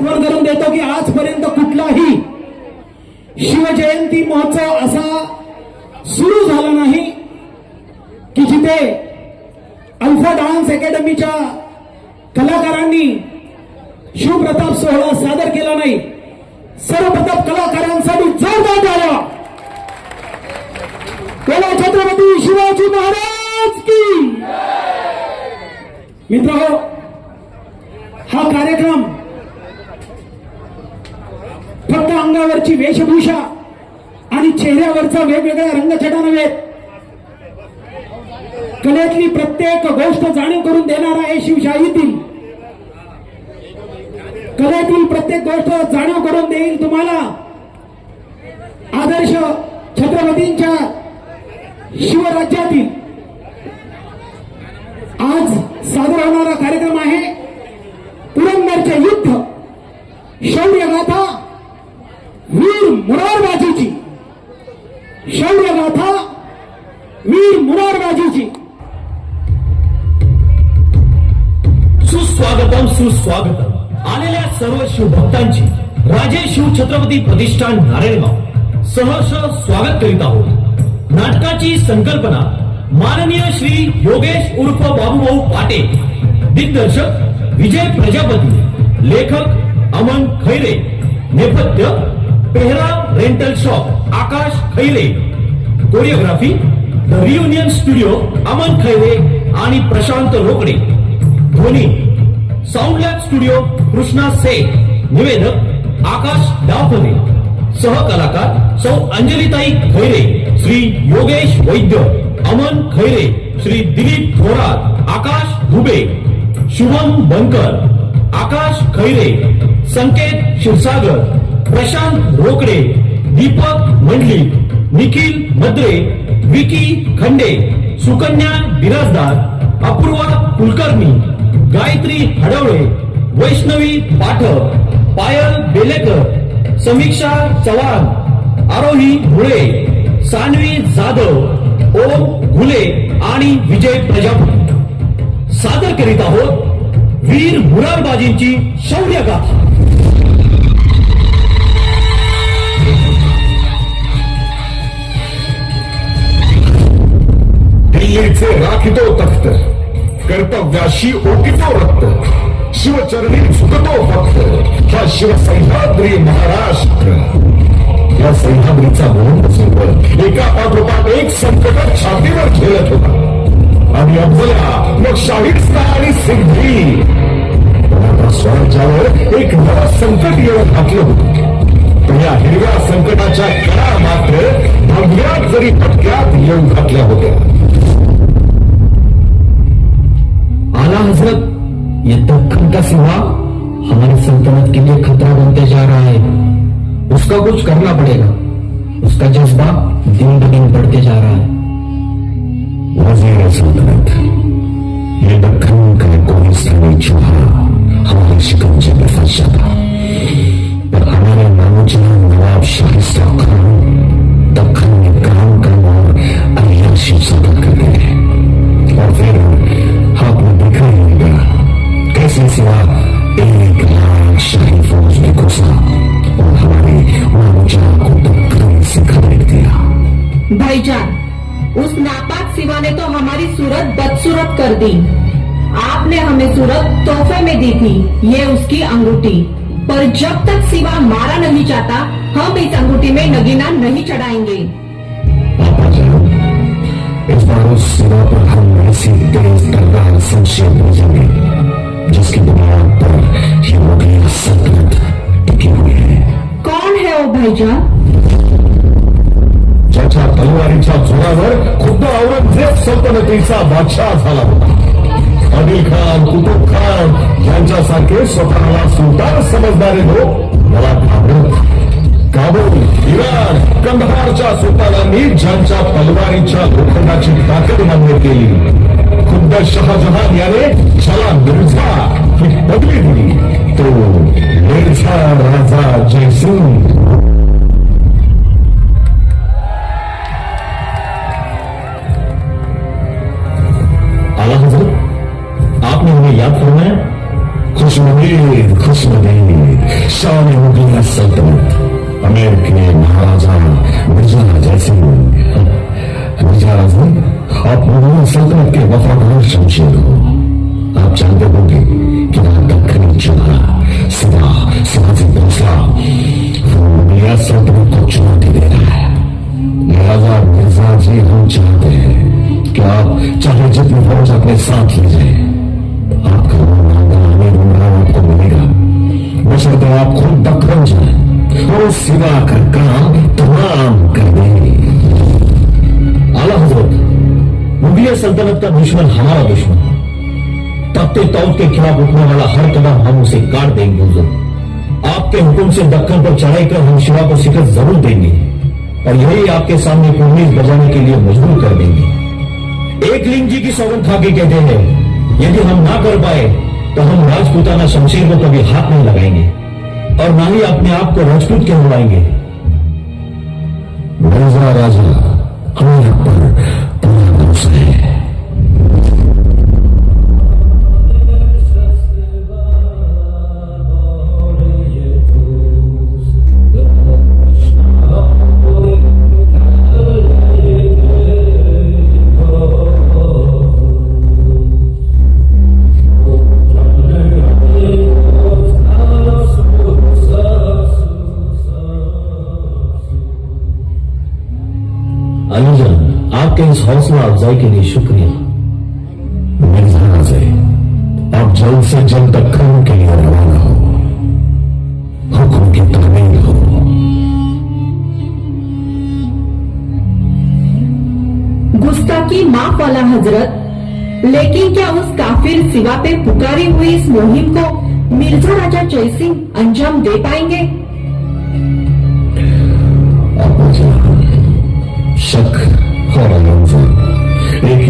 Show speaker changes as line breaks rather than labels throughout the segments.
आठवण करून देतो की आजपर्यंत कुठलाही शिवजयंती महोत्सव असा सुरू झाला नाही की जिथे अल्फा डान्स अकॅडमीच्या कलाकारांनी शिवप्रताप सोहळा सादर केला नाही सर्वप्रथम कलाकारांसाठी जोरदार झाला बोला छत्रपती शिवाजी महाराज की. मित्र हा कार्यक्रम फक्त अंगावरची वेशभूषा आणि चेहऱ्यावरचा वेगवेगळ्या रंगछटा नव्हे. कलेतली प्रत्येक गोष्ट जाणीव करून देणारा आहे शिवशाहीतील कलेतील प्रत्येक गोष्ट जाणीव करून देईल तुम्हाला. आदर्श छत्रपतींच्या शिवराज्यातील. आज सादर होणारा कार्यक्रम आहे पुरंदरचे युद्ध. शौर्यगाथा मुरारबाजीची. शौर्यगाथा वीर मुरारबाजीची.
सुस्वागतम सुस्वागतम. आलेल्या सर्व शिवभक्तांची राजे शिव छत्रपती प्रतिष्ठान नारायणगाव. सहर्ष स्वागत करीत आहोत. नाटकाची संकल्पना माननीय श्री योगेश उर्फ बाबूभाऊ पाटे. दिग्दर्शक विजय प्रजापती. लेखक अमन खैरे. नेपथ्य पेहरा rental shop Akash Khaile choreography the reunion studio Aman Khaile आणि प्रशांत रोकडे. ध्वनी sound lab studio Krishna Shaikh निवेदक आकाश दाफने सहकलाकार सौ अंजलिताई खैरे. श्री योगेश वैद्य अमन खैरे. श्री दिलीप थोरात आकाश दुबे. शुभम बनकर आकाश खैरे. संकेत क्षीरसागर. प्रशांत रोकडे दीपक मंडली निखिल मद्रे विकी खंडे सुकन्या बिराजदार अपूर्वा कुलकर्णी गायत्री हडवळे वैष्णवी पाठक पायल बेलेकर समीक्षा चव्हाण आरोही मुळे सानवी जाधव ओम घुले आणि विजय प्रजापती. सादर करीत आहोत वीर मुरारबाजींची शौर्यगाथा.
दिल्लीचे राखितो तख्त कर्तव्याशी ओकितो रक्त शिवचरणी झुकतो फक्त हा शिवसह्याद्री महाराष्ट्र. या सह्याद्रीचा मोहन सुंदर एका पाठोपाठ एक संकट छातीवर खेळत होता. आणि अफजला मग शाहिस्ता आणि सिद्धी स्वराज्यावर एक नवा संकट येऊन घातलं होतं. या हिरव्या संकटाच्या कळा मात्र भव्यात जरी पटक्यात येऊन घातल्या होत्या.
आला हज़रत, ये दखन का सिवा हमारी सल्तनत के लिए खतरा बनते जा रहा है। उसका कुछ करना पड़ेगा। उसका जज्बा दिन ब दिन बढ़ते जा रहा है।
वज़ीर सल्तनत, ये दक्कन का कोहिस्तानी चूहा हमारे शिकंजे में फंस जाता। पर हमारे नामोजन नवाब शाहिस्ता खान दक्कन में काम करना अयाशी ज़्यादा कर गए और फिर कैसे सिवा एक लाख शाही फौज में घुसा और हमारे नामोजा को दक्कन से खदेड़ दिया
भाईजान उस नापाक सिवा ने तो हमारी सूरत बदसूरत कर दी। आपने हमें सूरत तोहफे में दी थी ये उसकी अंगूठी। पर जब तक सिवा मारा नहीं जाता हम इस अंगूठी में नगीना नहीं चढ़ाएँगे।
इस बार उस सिवा पर हम ऐसी तेज संशय भेजेंगे जिसके बुनियाद पर ये मुगल सल्तनत टिकी हुई है
कौन है वो भाईजान?
ज्याच्या तलवारीच्या जोरावर खुद्द औरंगजेब सल्तनतीचा बादशाह झाला होता. आदिल खान कुतुब खान यांच्यासारखे स्वतःला सुलतान समजणारे लोक मला घाबरत काबूल इराण कंधारच्या सुलतानांनी ज्यांच्या तलवारीच्या लोखंडाची ताकद मान्य केली खुद्द शहाजहान याने ज्याला मिर्झा ही पदवी दिली तो मिर्झा राजा जयसिंग
आला हजरत आपने हमें याद फरमाया?
खुशमदीद खुशमदीद शान मुगलिया सल्तनत अमीर के महाराजा मिर्जा जयसिंह मिर्जा आजम आप मुगलिया सल्तनत के वफादार शमशेर हो आप जानते होंगे कि वहां दक्षिणी चुना सिवा सिवाजी दूसरा। वो मुगलिया सल्तनत को चुनौती दे रहा है। लिहाजा मिर्जा जी हम चाहते हैं कि आप चाहे जितनी फौज हो, अपने साथ ले जाए। आपका वो मांगा अमीर उमरा आपको मिलेगा। हो बशर्ते आप खुद दखन जाए और सिवा का काम तमाम कर देंगे
आला हज़रत मुगलिया सल्तनत का दुश्मन हमारा दुश्मन है। तख्ते तौत के खिलाफ उठने वाला हर कदम हम उसे काट देंगे, हुजूर। आपके हुक्म से दक्कन पर चढ़ाई कर हम शिवा को शिकस्त ज़रूर देंगे और यही आपके सामने कुर्नीस बजाने के लिए मजबूर कर देंगे। एक लिंग जी की सौगंध खा के कहते हैं, यदि हम ना कर पाए तो हम राजपूताना शमशेर को कभी हाथ नहीं लगाएँगे और ना ही अपने आप को राजपूत कहलवाएँगे
राजा हमें
इस हौसला अफजाई के लिए शुक्रिया।
मिर्ज़ा राजे आप जल्द से जल्द दक्कन के लिए रवाना हो। हुक्म की तामील हो।
गुस्ताखी माफ़ वाला हज़रत लेकिन क्या उस काफिर सिवा पे पुकारी हुई इस मुहिम को मिर्ज़ा राजा जयसिंह अंजाम दे पाएँगे?
शक और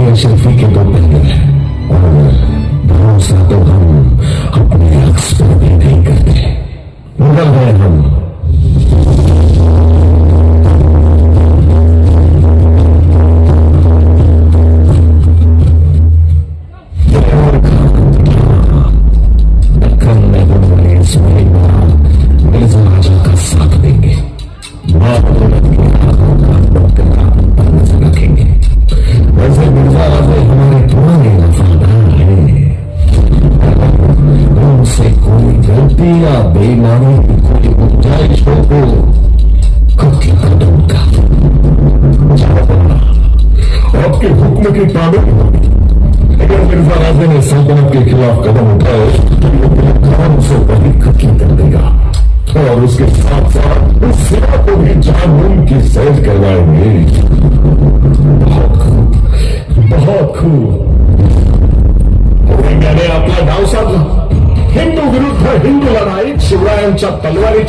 अशरफी के दो पहलू हैं और भरोसा तो हम अपने अक्स पर भी नहीं करते मुगल हैं हम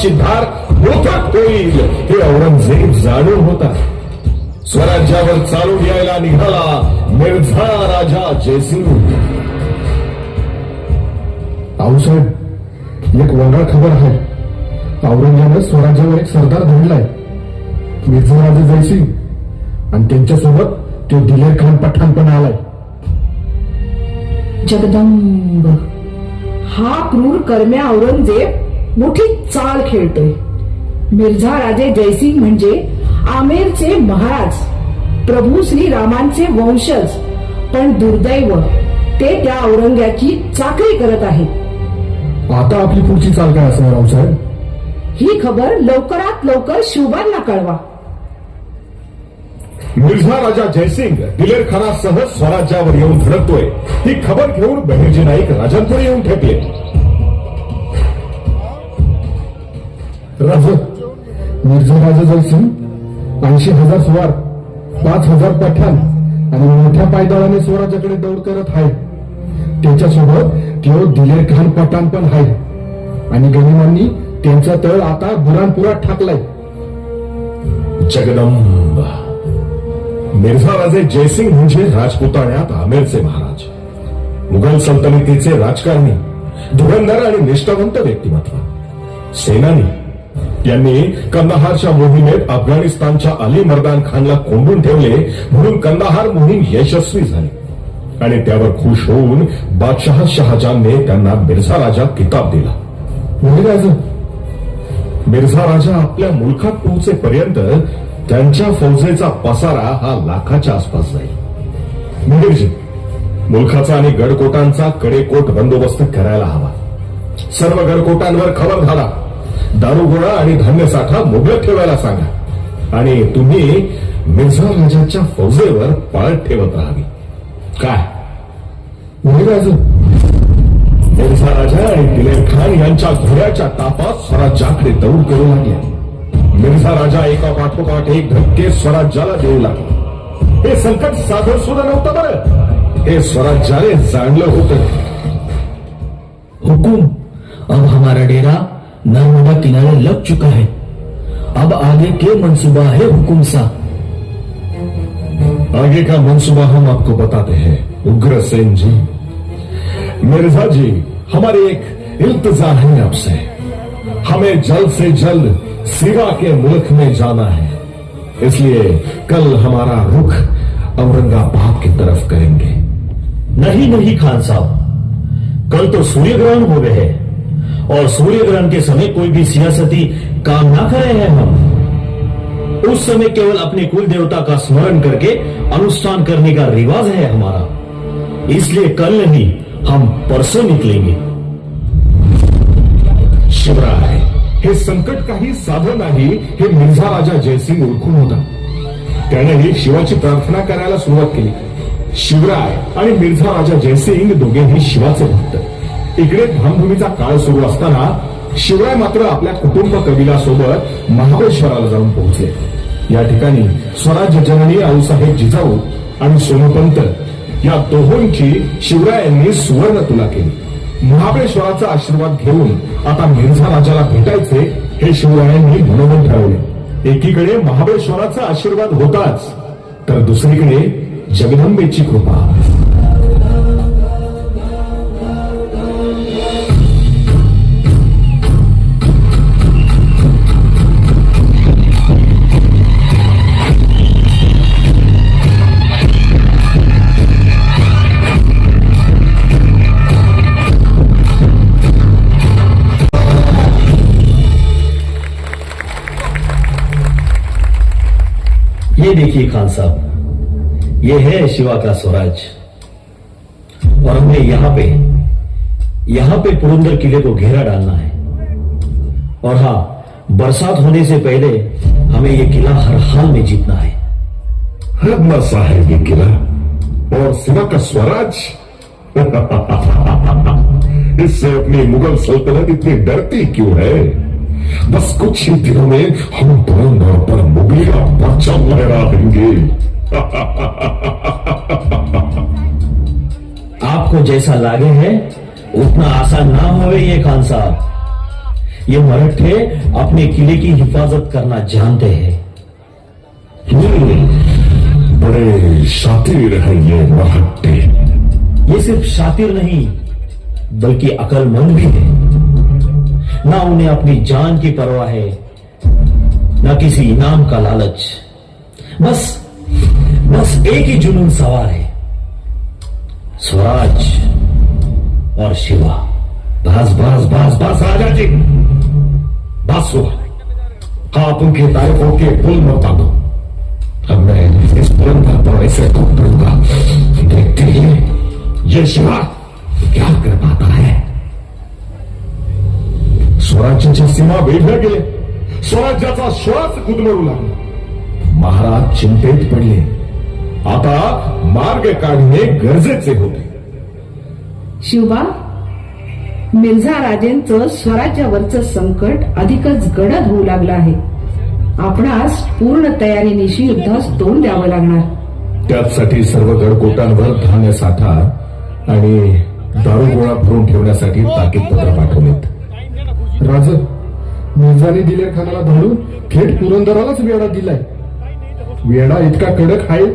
स्वराज्याची धार मोठ्यात होईल हे औरंगजेब जाणून होता. स्वराज्यावर चालून यायला निघाला मिर्झा राजा जयसिंग.
आऊसाहेब एक वंगाळ खबर आहे. औरंगजेबानं स्वराज्यावर एक सरदार धरलाय मिर्झा राजा जयसिंग. आणि त्यांच्यासोबत तो दिलेर खान पठाण पण आलाय.
जगदंब हा क्रूर कर्म्या औरंगजेब मोठी चाल खेळतोय. मिर्झा राजे जयसिंग म्हणजे आमेरचे महाराज प्रभू श्री रामांचे वंशज पण दुर्दैव ते त्या औरंग्याची चाकरी करत आहेत.
आता आपली पुढची चाल काय असणार रावसाहेब
ही खबर लवकरात लवकर शिवबांना कळवा.
मिर्झा राजा जयसिंग दिलेर खानासह स्वराज्यावर येऊन धडकतोय. ही खबर घेऊन बहिर्जी नाईक राजांपुढे येऊन ठेपले.
राज मिर्झा जयसिंग ऐंशी हजार स्वार पाच हजार पठाण आणि मोठ्या पायदळाने स्वराज्याकडे दौड करत आहे. त्याच्यासोबत केवळ दिलेर खान पठाण पण आहे. आणि गनिमांनी त्यांचा तळ आता बुरानपुरात ठाकलाय.
जगदंब. मिर्झा राजे जयसिंग म्हणजे राजपुताण्यात आमेरचे महाराज. मुघल सल्तनतीचे राजकारणी धुरंधर आणि निष्ठावंत व्यक्तिमत्व. सेनानी यांनी कंदाहारच्या मोहिमेत अफगाणिस्तानच्या अली मर्दान खानला कोंडून ठेवले म्हणून कंदाहार मोहीम यशस्वी झाली.
आणि त्यावर खुश होऊन बादशाह शहाजानने त्यांना मिर्झा राजा किताब दिला.
राजा
मिर्झा राजा आपल्या मुलखात पोहोचेपर्यंत त्यांच्या फौजेचा पसारा हा लाखाच्या आसपास जाईल. मुलीजी मुलखाचा आणि गडकोटांचा कडेकोट बंदोबस्त करायला हवा. सर्व गडकोटांवर खबर घाला. दारुगोळा आणि धान्य साठा मुबलक ठेवायला सांगा. आणि तुम्ही मिर्झा राजाच्या फौजेवर पाळत ठेवत राहावी. काय?
होय
मिर्झा राजा आणि दिलेर खान यांच्या घोड्याच्या तापात स्वराज्याकडे दौड करू लागल्या. मिर्झा राजा एका पाठोपाठ एक धक्के स्वराज्याला देऊ लागले. हे संकट साधं सुद्धा नव्हतं बरं. हे स्वराज्याने जाणलं होतं.
हुकुम अब हमारा डेरा नर्मदा किनारे लग चुका है। अब आगे के मंसूबा है हुकुम सा।
आगे का मंसूबा हम आपको बताते हैं, उग्र सेन जी। मिर्ज़ा जी, हमारी एक इल्तजा है आपसे। हमें जल्द से जल्द सिवा के मुल्क में जाना है। इसलिए कल हमारा रुख औरंगाबाद की तरफ़ करेंगे।
नहीं नहीं खान साहब। कल तो सूर्य ग्रहण हो गए हैं। और सूर्य ग्रहण के समय कोई भी सियासती काम ना करे हैं हम। उस समय केवल अपने कुल देवता का स्मरण करके अनुष्ठान करने का रिवाज है हमारा। इसलिए कल नहीं हम परसों निकलेंगे।
शिवराय हे संकट काही साधं नाही हे मिर्झा राजा जयसिंग ओळखून होता। त्यानेही शिवाची प्रार्थना करायला सुरुवात केली. शिवराय आणि मिर्झा राजा जयसिंग दोघेही शिवाचे भक्त. इकडे धामधुमीचा काळ सुरू असताना शिवराय मात्र आपल्या कुटुंब कबिलासोबत महाबळेश्वराला जाऊन पोहोचले. या ठिकाणी स्वराज्य जननी आऊसाहेब जिजाऊ आणि सोनपंत या दोहोंची शिवरायांनी सुवर्ण तुला केली. महाबळेश्वराचा आशीर्वाद घेऊन आता मिर्झा राजाला भेटायचे हे शिवरायांनी मनोमन ठरवले. एकीकडे महाबळेश्वराचा आशीर्वाद होताच तर दुसरीकडे जगदंबेची कृपा.
देखिए खान साहब, ये है शिवा का स्वराज। और हमने यहाँ पे यहाँ पे पुरंदर किले को घेरा डालना है। और हाँ बरसात होने से पहले हमें ये किला हर हाल में जीतना है।
रत्ना साहेब ये किला। और सिवा का स्वराज? इससे अपनी मुगल सल्तनत इतनी डरती क्यों है? बस कुछ ही दिनों में हम पुरंदर पर मुगली का परचम लहरा देंगे
आपको जैसा लागे है उतना आसान ना होवे ये खान साहब। ये मराठे अपने किले की हिफाजत करना जानते हैं।
हम्म, बड़े शातिर हैं ये मराठे।
ये सिर्फ़ शातिर नहीं बल्कि अकलमंद भी है। ना उन्हें अपनी जान की परवाह है, ना किसी इनाम का लालच। बस बस एक ही जुनून सवार है, स्वराज और शिवा।
बस बस बस बस राजा जी। बस हुआ। आप उनकी तारीफों के पुल मत बांधो। अब मैं इस पुरंदर पर ऐसे कूद पड़ूँगा। देखते ही ये शिवा क्या कर पाता है? स्वराज्याच्या सीमा वेढल्या गेले स्वराज्याचा श्वास गुदमरू लागला. महाराज चिंतेत पडले. आता मार्ग काढणे गरजेचे होते.
शिवबा मिर्झा राजेंचं स्वराज्यावरचं संकट अधिकच गडद होऊ लागलं आहे. आपणास पूर्ण तयारीनिशी युद्धास तोंड द्यावं लागणार.
त्याचसाठी सर्व गडकोटांवर धान्य साठा आणि दारुगोळा भरून ठेवण्यासाठी ताकीदपत्र पाठवलेत.
राज मिर्झाने दिलेर खानाला धाडून थेट पुरंदरालाच वेढा दिलाय. वेढा इतका कडक आहे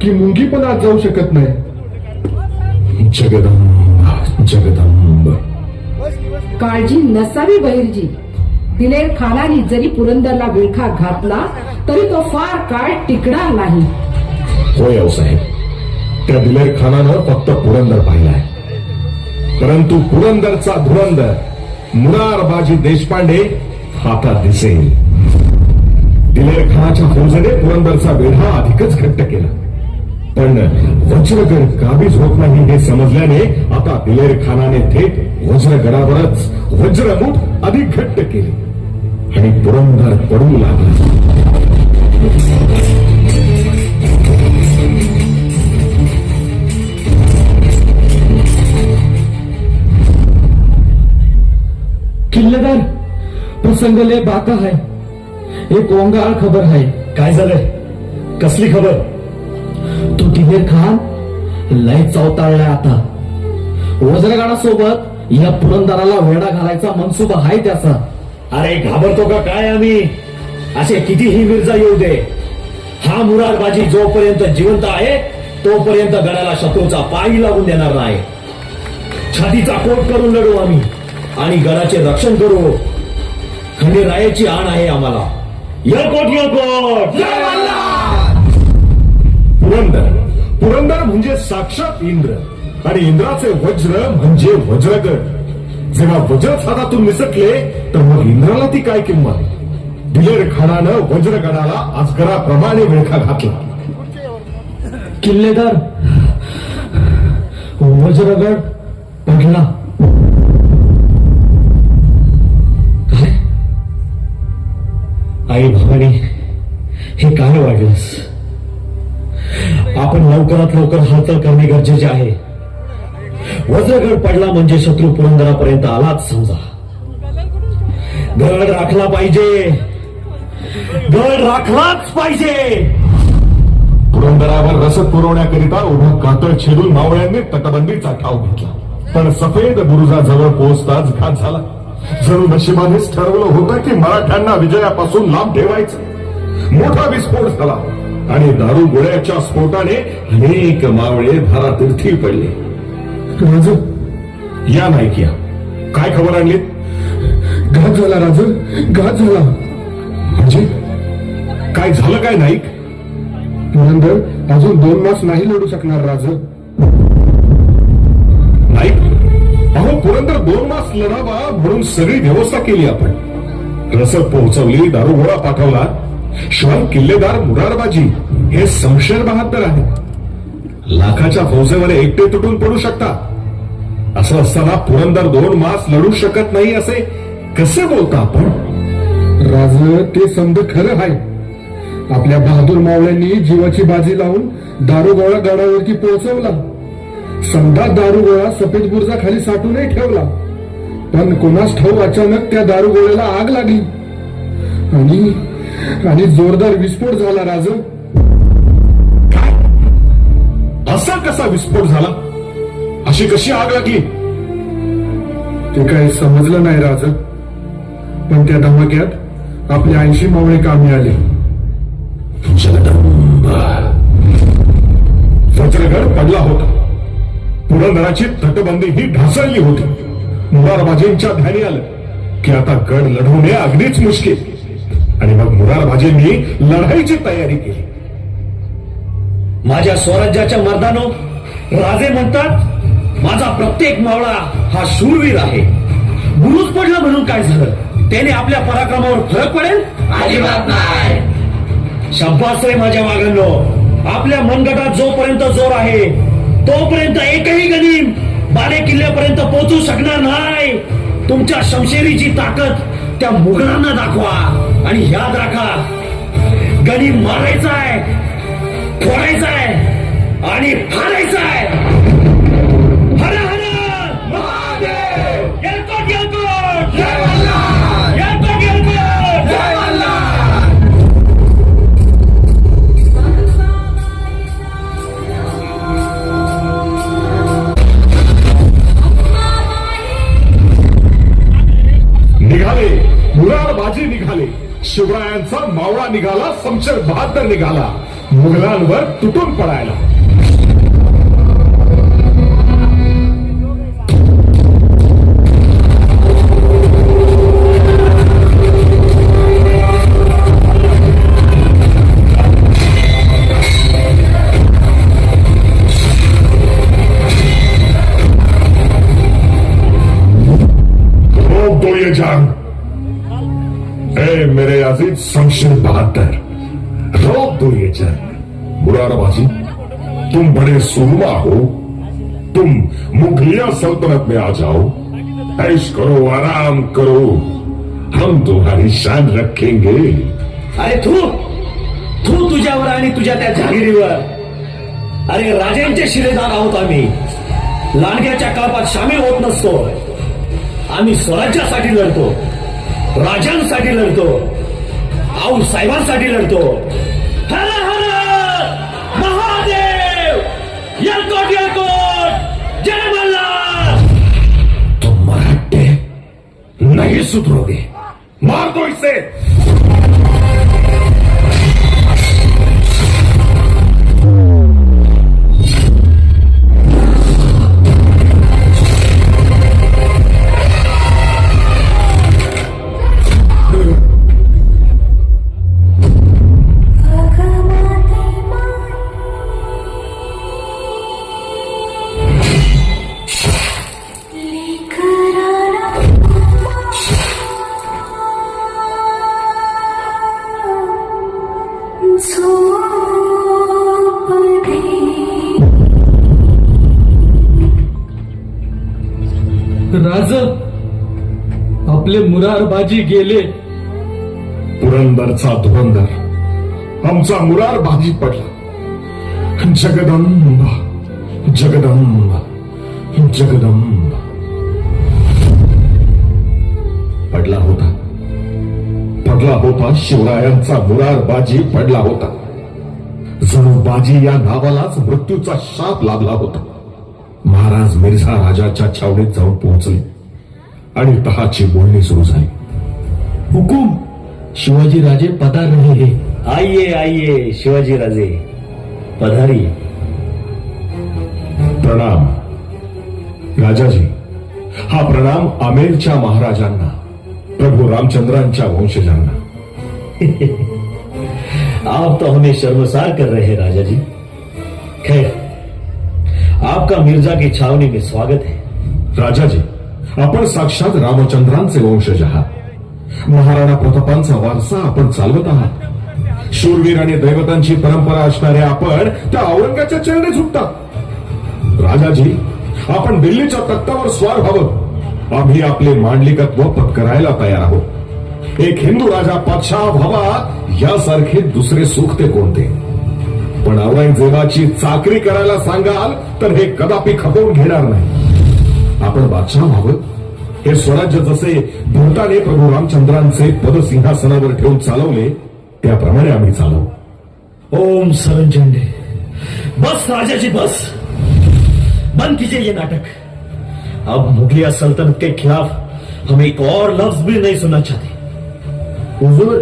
की मुंगी पण आज जाऊ शकत नाही.
जगदंब जगदंब.
काळजी नसावी बहिर्जी. दिलेर खानाने जरी पुरंदरला विळखा घातला तरी तो फार काळ टिकणार नाही.
होय साहेब. त्या दिलेर खानानं फक्त पुरंदर पाहिलाय. परंतु पुरंदरचा धुरंदर मुरारबाजी देशपांडे हातात दिसेल. दिलेर खानाच्या फौजेने पुरंदरचा वेढा अधिकच घट्ट केला. पण वज्रगड काबीज होत नाही हे समजल्याने आता दिलेर खानाने थेट वज्रगडावरच वज्रमूठ अधिक घट्ट केले. आणि पुरंदर पडू लागला.
जिल्हेदार प्रसंग लय बाका आहे एक ओंगाळ खबर आहे
काय झालंय? कसली खबर?
तो दिलेर खान लय चवताळलाय आता। वज्रगाडासोबत या पुरंदराला वेडा घालायचा मनसुबा आहे त्याचा।
अरे घाबरतो का काय आम्ही? असे कितीही मिर्जा येऊ दे। हा मुरारबाजी जोपर्यंत जिवंत आहे तोपर्यंत गडाला शत्रूचा पायी लागून देणार नाही। छातीचा कोट करून लढू आम्ही। आणि गडाचे रक्षण करू. खंडेरायाची आण आहे आम्हाला. यलकोट यलकोट
पुरंदर. पुरंदर म्हणजे साक्षात इंद्र. आणि इंद्राचे वज्र म्हणजे वज्रगड जेव्हा वज्र हातातून निसटले तर मग इंद्राला ती काय किंमत? दिलेर खानानं वज्रगडाला अजगराप्रमाणे विळखा घातला.
किल्लेदार वज्रगड पडला.
आई भवानी हे काय वाढलंस? आपण लवकरात लवकर हालचाल करणे गरजेचे आहे. वज्रगड पडला म्हणजे शत्रू पुरंदरापर्यंत आलाच समजा. गड राखला पाहिजे. गड राखलाच पाहिजे.
पुरंदरावर रसद पुरवण्याकरिता उभा कातळ छेदून मावळ्यांनी तटबंदीचा ठाव घेतला. पण सफेद बुरुजाजवळ पोहोचताच घात झाला. जणू नशिबानेच ठरवलं होतं की मराठ्यांना विजयापासून लांब ठेवायचं. मोठा विस्फोट झाला. आणि दारू गोळ्याच्या स्फोटाने अनेक मावळे धारातीर्थी पडले.
राज
या नाईक या काय खबर आणलीत?
घात झाला राज घात झाला.
म्हणजे? काय झालं काय नाईक?
पुरंदर अजून दोन मास नाही लढू शकणार राज.
अहो पुरंदर दोन मास लढावा म्हणून सगळी व्यवस्था केली आपण. रसद पोहोचवली दारुगोळा पाठवला. शिवाय किल्लेदार मुरारबाजी हे संशय बहादर आहे. लाखाच्या फौजेमध्ये एकटे तुटून पडू शकता. असं असताना पुरंदर दोन मास लढू शकत नाही असे कसे बोलता आपण?
राज ते समज खरं आहे. आपल्या बहादूर मावळ्यांनी जीवाची बाजी लावून दारुगोळा गडावरती पोहोचवला. समजा दारुगोळा सफेद बुर्जा खाली साठूनही ठेवला. पण कोणास ठाऊ अचानक त्या दारुगोळ्याला आग लागली. आणि आणि जोरदार विस्फोट झाला राज.
असा कसा विस्फोट झाला? अशी कशी आग लागली?
ते काही समजलं नाही राज. पण त्या धमाक्यात आपले ऐंशी मावळे कामी आले.
जगदंब पडला होता. पुरंदराची तटबंदी ही ढासळली होती. मुरारबाजींच्या ध्यानी आलं की आता गड लढवणे अगदीच मुश्किल. आणि मग मुरारबाजींनी लढाईची तयारी केली.
माझ्या स्वराज्याच्या मर्दानो राजे म्हणतात माझा प्रत्येक मावळा हा शूरवीर आहे. बुरुज पडला म्हणून काय झालं? त्याने आपल्या पराक्रमावर फरक पडेल? अजिबात नाही. शब्बास रे माझ्या मागांनो आपल्या मनगटात जोपर्यंत जोर आहे तोपर्यंत एकही गनीम बाले किल्ल्यापर्यंत पोहोचू शकणार नाही. तुमच्या शमशेरीची ताकद त्या मुघलांना दाखवा आणि याद राखा गनीम मारायचा आहे फोडायचा आहे आणि फारायचा आहे. हेलिकॉप्टर
निघाला. मुघलांवर तुटून पडायला. जंग ए मेरे अज़ीज़ शमशीर बहादुर रोक दो ये चैन मुरारबाजी तुम बड़े सुरमा हो। तुम मुगलिया सल्तनत में आ जाओ। ऐश करो आराम करो। हम तुम्हारी शान रखेंगे।
अरे तू तू तुझ्यावर आणि तुझ्या त्या जहागिरीवर. अरे राजांचे शिरेदार आहोत आम्ही. लांडग्याच्या कळपात सामील होत नसतो. आम्ही स्वराज्यासाठी लढतो. राजांसाठी लढतो. आऊ साहेबांसाठी लढतो. हर हर महादेव यलकोट यलकोट जय मल्ला
तुम मराठे नहीं सुधरोगे. मार दो इसे
मुरारबाजी गेले.
पुरंदरचा धुरंदर आमचा मुरारबाजी पडला. जगदंब जगदंब जगदंब. पडला होता. पडला होता शिवरायांचा मुरारबाजी पडला होता. जणू बाजी या नावालाच मृत्यूचा शाप लाभला होता. महाराज मिर्झा राजाच्या छावणीत जाऊन पोहोचले. आणि तहाची बोलणी सुरू झाली.
हुकुम शिवाजी राजे पधार रहे हैं.
आइए आइए शिवाजी राजे पधारिए
प्रणाम राजाजी. हा प्रणाम आमेरच्या महाराजांना प्रभू रामचंद्रांच्या वंशजांना.
आप तो हमें शर्मसार कर रहे हैं राजा जी खैर आपका मिर्जा की छावनी में स्वागत है।
राजाजी आपण साक्षात रामचंद्रांचे वंशज आहात. महाराणा प्रतापांचा वारसा आपण चालवत आहात. शूरवीर आणि दैवतांची परंपरा असणारे आपण त्या औरंगाच्या चरणे झुकतात. राजाजी आपण दिल्लीच्या तख्तावर स्वार व्हावं. आम्ही आपले मांडलिकत्व पत्करायला तयार आहोत. एक हिंदू राजा पातशाह व्हावा यासारखे दुसरे सुख ते कोणते? पण औरंगजेबाची चाकरी करायला सांगाल तर हे कदापि खपवून घेणार नाही. आपण बादशाह व्हावं हे स्वराज्य जसे भूताने प्रभू रामचंद्रांचे पदसिंहासनावर ठेवून चालवले त्याप्रमाणे आम्ही चालवू.
ओम सरंजंडे. बस राजा जी बस. बंद कीजिए ये नाटक. अब मुगलिया सल्तनत के खिलाफ हम एक और लफ्ज भी नहीं सुनना चाहते।
हुजूर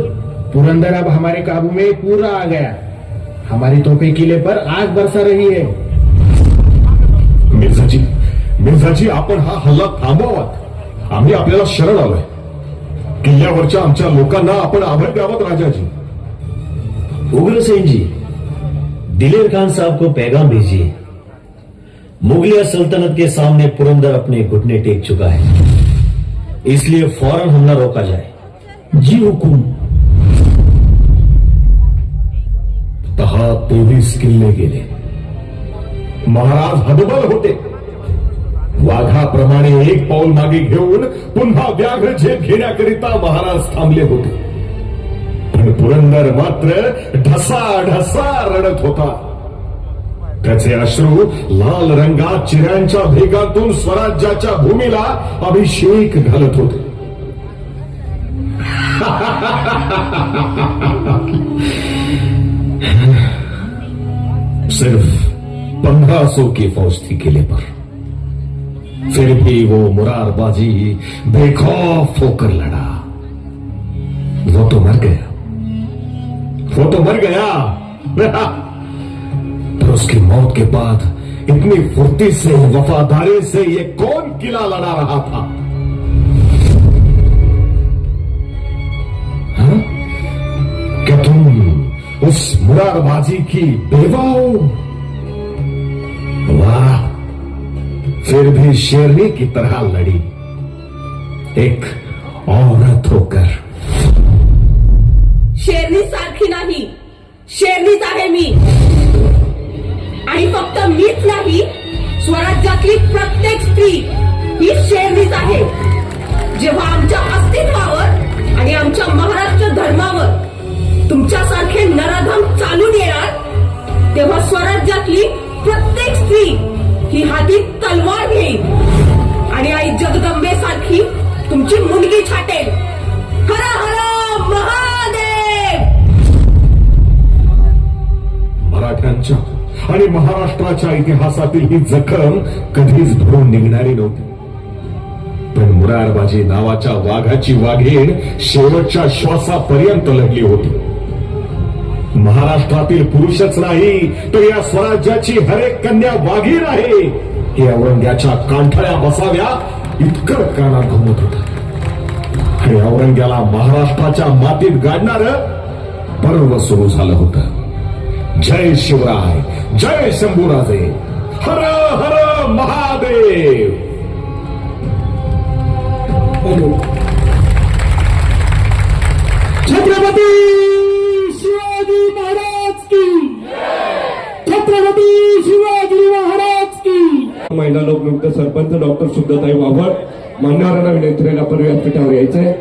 पुरंदर अब हमारे काबू में पूरा आ गया। हमारी तोपे किले पर आग बरसा रही है।
मिर्झाजी मिर्झाजी आपण हा हल्ला थांबवावात आम्ही आपल्याला शरण आलोय. किल्ल्यावरच्या आमच्या लोकांना आपण आभय द्यावत राजाजी.
उग्रसेन जी दिलेर खान साहब को पैगाम भेजिए मुगलिया सल्तनत के सामने पुरंदर अपने घुटने टेक चुका है. इसलिए फ़ौरन हमला रोका जाए।
जी हुकुम।
दहा तेवीस किल्ले गेले। महाराज हदबल होते। वाघाप्रमाणे एक पाऊल मागे घेऊन पुन्हा व्याघ्र झेप घेण्याकरिता महाराज थांबले होते. पण पुरंदर मात्र ढसा ढसा रडत होता. त्याचे अश्रू लाल रंगात चिऱ्यांच्या भेगातून स्वराज्याच्या भूमीला अभिषेक घालत होते. सिर्फ पंद्रह सौ की फौज थी किले पर. फिर भी वो मुरारबाजी बेखौफ होकर लड़ा। वो तो मर गया। वो तो मर गया। पर उसकी मौत के बाद इतनी फुर्ती से, वफादारी से ये कौन किला लड़ा रहा था? हाँ? क्या तुम उस मुरारबाजी की बेवा हो वाह! फिर भी शेरनी की तरह लड़ी। एक औरत होकर।
शेरनी सारखी नाही। शेरनीच आहे मी। आणि फक्त मीच नाही स्वराज्यातली प्रत्येक स्त्री ही शेरनीच आहे। जेव्हा आमच्या अस्तित्वावर आणि आमच्या महाराष्ट्र धर्मावर तुमच्यासारखे नराधम चालून येणार तेव्हा स्वराज्यातली प्रत्येक स्त्री ही हाती तलवार घेईल आणि आई जगदंबे सारखी तुमची मुलगी छाटेल. हर हर महादेव!
मराठ्यांच्या आणि महाराष्ट्राच्या इतिहासातील ही जखम कधीच भरून निघणारी नव्हती. पण मुरारबाजी नावाच्या वाघाची वाघेड शेवटच्या श्वासापर्यंत लढली होती. महाराष्ट्रातील पुरुषच नाही तर या स्वराज्याची हरेक कन्या वाघीर आहे. हे औरंग्याच्या कांठळ्या बसाव्या इतकं कानात घुमत होत. आणि औरंग्याला महाराष्ट्राच्या मातीत गाडणार पर्व सुरू झालं होतं. जय शिवराय जय शंभूराजे. हर हर महादेव.
छत्रपती शिवाजी महाराज की छत्रपती शिवाजी महाराज की महिला लोकनियुक्त सरपंच डॉक्टर शुद्धताई वाघड मान्यवरांना विनंती राहील आपण व्यासपीठावर यायचंय.